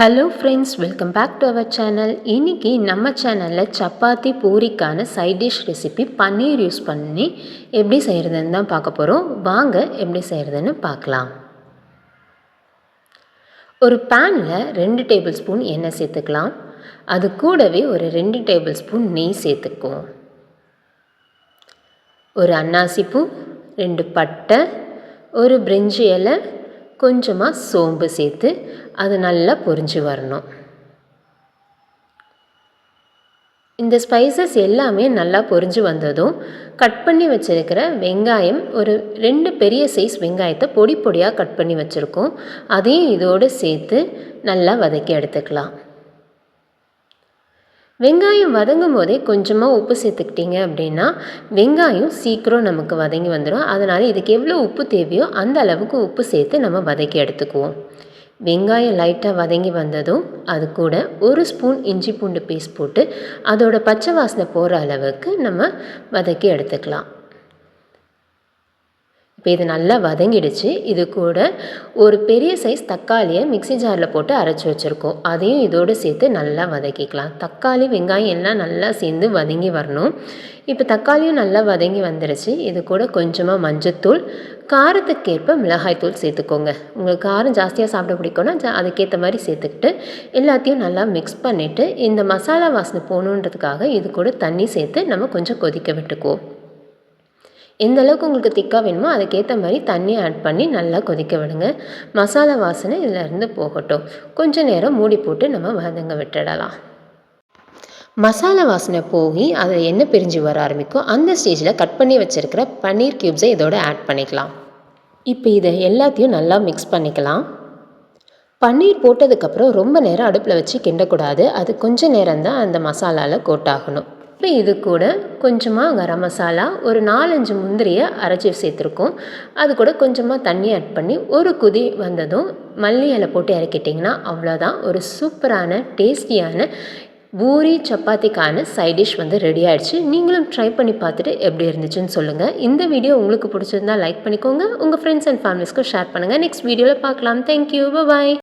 Hello friends welcome back to our channel இன்றைக்கி நம்ம சேனலில் chapati பூரிக்கான side dish recipe paneer use பண்ணி எப்படி செய்கிறதுன்னு தான் பார்க்க போகிறோம் வாங்க எப்படி செய்கிறதுன்னு பார்க்கலாம். ஒரு பேனில் ரெண்டு டேபிள் ஸ்பூன் எண்ணெய் சேர்த்துக்கலாம். அது கூடவே ஒரு ரெண்டு டேபிள் ஸ்பூன் நெய் சேர்த்துக்குவோம். ஒரு அன்னாசிப்பூ ரெண்டு பட்டை ஒரு பிரிஞ்சி இலை கொஞ்சமாக சோம்பு சேர்த்து அது நல்லா பொரிஞ்சு வரணும். இந்த ஸ்பைசஸ் எல்லாமே நல்லா பொரிஞ்சு வந்ததும் கட் பண்ணி வச்சுருக்கிற வெங்காயம் ஒரு ரெண்டு பெரிய சைஸ் வெங்காயத்தை பொடி பொடியாக கட் பண்ணி வச்சுருக்கோம். அதையும் இதோடு சேர்த்து நல்லா வதக்கி எடுத்துக்கலாம். வெங்காயம் வதங்கும் போதே கொஞ்சமாக உப்பு சேர்த்துக்கிட்டிங்க அப்படின்னா வெங்காயம் சீக்கிரம் நமக்கு வதங்கி வந்துடும் அதனால் இதுக்கு எவ்வளோ உப்பு தேவையோ அந்த அளவுக்கு உப்பு சேர்த்து நம்ம வதக்கி எடுத்துக்குவோம். வெங்காயம் லைட்டாக வதங்கி வந்ததும் அது கூட ஒரு ஸ்பூன் இஞ்சி பூண்டு பேஸ்ட் போட்டு அதோட பச்சை வாசனை போகிற அளவுக்கு நம்ம வதக்கி எடுத்துக்கலாம். இப்போ இது நல்லா வதங்கிடுச்சு. இது கூட ஒரு பெரிய சைஸ் தக்காளியை மிக்சி ஜாரில் போட்டு அரைச்சி வச்சுருக்கோம். அதையும் இதோடு சேர்த்து நல்லா வதக்கிக்கலாம். தக்காளி வெங்காயம் எல்லாம் நல்லா சேர்ந்து வதங்கி வரணும். இப்போ தக்காளியும் நல்லா வதங்கி வந்துடுச்சு இது கூட கொஞ்சமாக மஞ்சத்தூள் காரத்துக்கேற்ப மிளகாய்த்தூள் சேர்த்துக்கோங்க. உங்களுக்கு காரம் ஜாஸ்தியாக சாப்பிட பிடிக்கும்னா ஜா அதுக்கேற்ற மாதிரி சேர்த்துக்கிட்டு எல்லாத்தையும் நல்லா மிக்ஸ் பண்ணிவிட்டு இந்த மசாலா வாசனை போகணுன்றதுக்காக இது கூட தண்ணி சேர்த்து நம்ம கொஞ்சம் கொதிக்க விட்டுக்குவோம். எந்த அளவுக்கு உங்களுக்கு திக்காக வேணுமோ அதுக்கேற்ற மாதிரி தண்ணி ஆட் பண்ணி நல்லா கொதிக்க விடுங்க. மசாலா வாசனை இதிலேருந்து போகட்டும். கொஞ்சம் நேரம் மூடி போட்டு நம்ம வதங்க விட்டுடலாம். மசாலா வாசனை போய் அதில் என்ன பிரிஞ்சு வர ஆரம்பிக்கும் அந்த ஸ்டேஜில் கட் பண்ணி வச்சுருக்கிற பன்னீர் க்யூப்ஸை இதோட ஆட் பண்ணிக்கலாம். இப்போ இதை எல்லாத்தையும் நல்லா மிக்ஸ் பண்ணிக்கலாம். பன்னீர் போட்டதுக்கப்புறம் ரொம்ப நேரம் அடுப்பில் வச்சு கிண்டக்கூடாது. அது கொஞ்சம் நேரம் தான் அந்த மசாலாவில் கோட் ஆகணும். இப்போ இது கூட கொஞ்சமாக கரம் மசாலா ஒரு நாலஞ்சு முந்திரியை அரைச்சி சேர்த்துருக்கோம். அது கூட கொஞ்சமாக தண்ணி ஆட் பண்ணி ஒரு குதி வந்ததும் மல்லி இலை போட்டு இறக்கிட்டிங்கன்னா அவ்வளோதான். ஒரு சூப்பரான டேஸ்டியான பூரி சப்பாத்திக்கான சைட் டிஷ் வந்து ரெடி ஆகிடுச்சு நீங்களும் ட்ரை பண்ணி பார்த்துட்டு எப்படி இருந்துச்சுன்னு சொல்லுங்கள் இந்த வீடியோ உங்களுக்கு பிடிச்சிருந்தா லைக் பண்ணிக்கோங்க. உங்கள் ஃப்ரெண்ட்ஸ் அண்ட் ஃபேமிலிஸ்க்கும் ஷேர் பண்ணுங்கள் நெக்ஸ்ட் வீடியோவில் பார்க்கலாம். Thank you bye